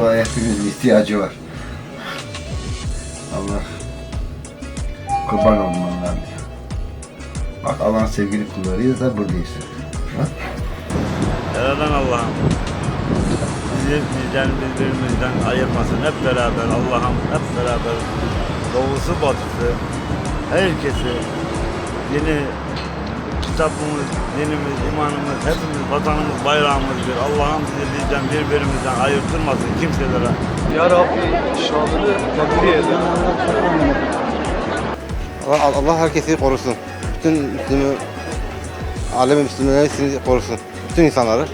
duaya hepimizin ihtiyacı var. Allah kurban olun onların. Bak Allah'ın sevgili kullarıyız da buradayız. Ha? Yaradan Allah'ım bizi bizden birbirimizden ayırmasın. Hep beraber Allah'ım hep beraber doğusu batısı herkesi dini kitabımız, dinimiz, imanımız, hepimiz vatanımız, bayrağımız bir. Allah'ım bizi bizden birbirimizden ayırtırmasın kimselere. Ya Rabbi şanını takdir eyle. Allah, Allah herkesi korusun. Bütün Müslümü, alemi Müslümanları hepsini korusun. Bütün insanları.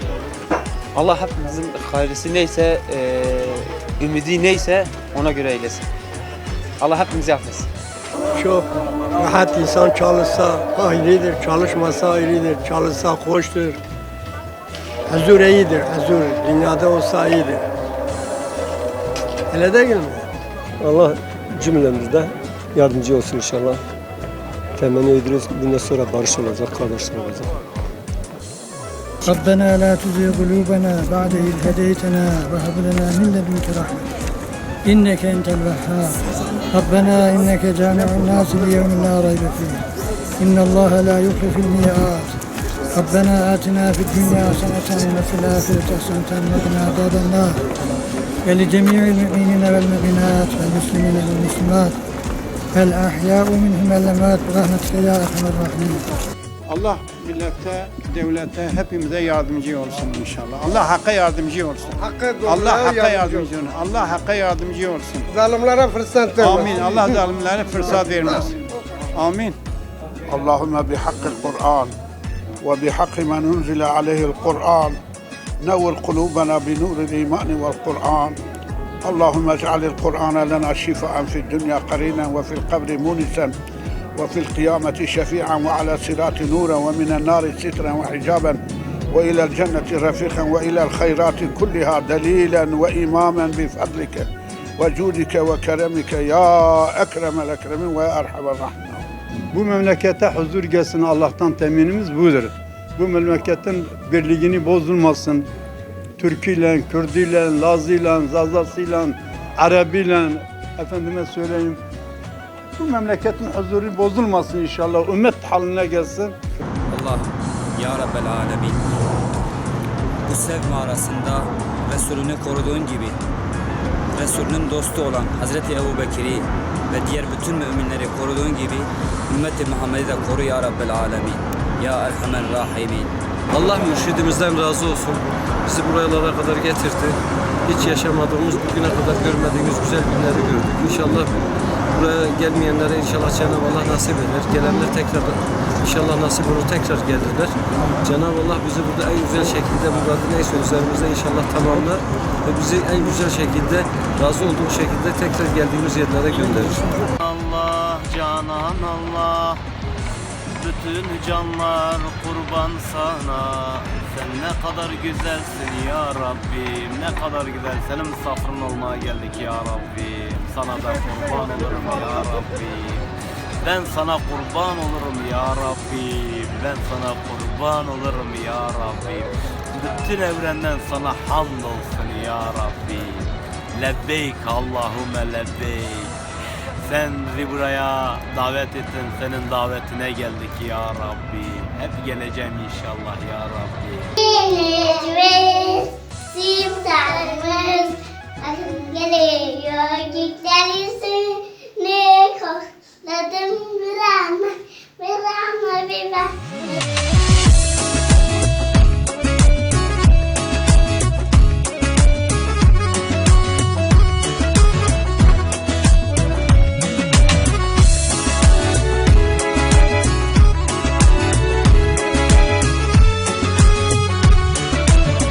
Allah hepimizin hayırlısı neyse, eee ümidi neyse ona göre eylesin. Allah hepimizi affetsin. Çok rahat insan çalışsa ayrıdır, çalışmasa ayrıdır, çalışsa hoştur. Huzur iyidir, huzur. Dünyada olsa iyidir. Öyle değil mi? Allah cümlemizde yardımcı olsun inşallah. Temenni ediyoruz. Bundan sonra barış olacak, kardeşlik olacak. ربنا لا تزغ قلوبنا بعد إذ هديتنا وهب لنا من لدنك رحمة إنك أنت الوهاب ربنا إنك جامع الناس ليوم لا ريب فيه إن الله لا يخلف الميعاد ربنا آتنا في الدنيا حسنة وفي الآخرة حسنة وقنا عذاب النار ولجميع المؤمنين والمؤمنات والمسلمين والمسلمات الأحياء منهم والأموات برحمتك يا أرحم الراحمين Allah millete, devlete, hepimize yardımcı olsun inşallah. Allah hakka yardımcı olsun. Allah hakka yardımcı olsun. Allah hakka yardımcı olsun. Zalimlere fırsat Amin. Allah zalimlere fırsat vermez. Amin. اللهم بحق القرآن وبحق من أنزل عليه القرآن نور قلوبنا بنور الإيمان والقرآن اللهم اجعل القرآن لنا شفاء في الدنيا قرينا وفي القبر مونسا وفي القيامة شفيعا وعلى صراط نورا ومن النار سترا وحجابا وإلى الجنة رفيقا وإلى الخيرات كلها دليلا وإماما بفضلك وجودك وكرمك يا أكرم الأكرمين ويا أرحم الراحمين Bu memlekete huzur gelsin Allah'tan teminimiz budur. Bu memleketin birliğini bozulmasın. Türküyle, Kürdüyle, Lazıyla, Zazasıyla, Arabiyle, efendime söyleyeyim. bu memleketin huzuru bozulmasın inşallah. Ümmet haline gelsin. Allah Ya Rabbel Alemin bu sev mağarasında Resulünü koruduğun gibi Resulünün dostu olan Hazreti Ebu Bekir'i ve diğer bütün müminleri koruduğun gibi ümmeti Muhammed'i de koru Ya Rabbel Alemin Ya Erhamen Rahimin Allah mürşidimizden razı olsun. Bizi buralara kadar getirdi. Hiç yaşamadığımız, bugüne kadar görmediğimiz güzel günleri gördük. İnşallah buraya gelmeyenlere inşallah Cenab-ı Allah nasip eder. Gelenler tekrar inşallah nasip olur tekrar gelirler. Cenab-ı Allah bizi burada en güzel şekilde muradı neyse üzerimizde inşallah tamamlar ve bizi en güzel şekilde razı olduğu şekilde tekrar geldiğimiz yerlere gönderir. Allah, canan Allah Bütün canlar kurban sana Sen ne kadar güzelsin ya Rabbim. Ne kadar güzel. Senin safrın olmaya geldik ya Rabbim. Sana da kurban olurum ya Rabbim. Ben sana kurban olurum ya Rabbim. Ben sana kurban olurum ya Rabbim. Bütün evrenden sana hamd olsun ya Rabbim. Lebbeyk Allahümme lebbeyk. Sen buraya davet ettin, senin davetine geldik ya Rabbi. Hep geleceğim inşallah ya Rabbi. Geleceğiz, simsarımız geliyor göklerin ne kokladım bir anla, bir anla bir ben.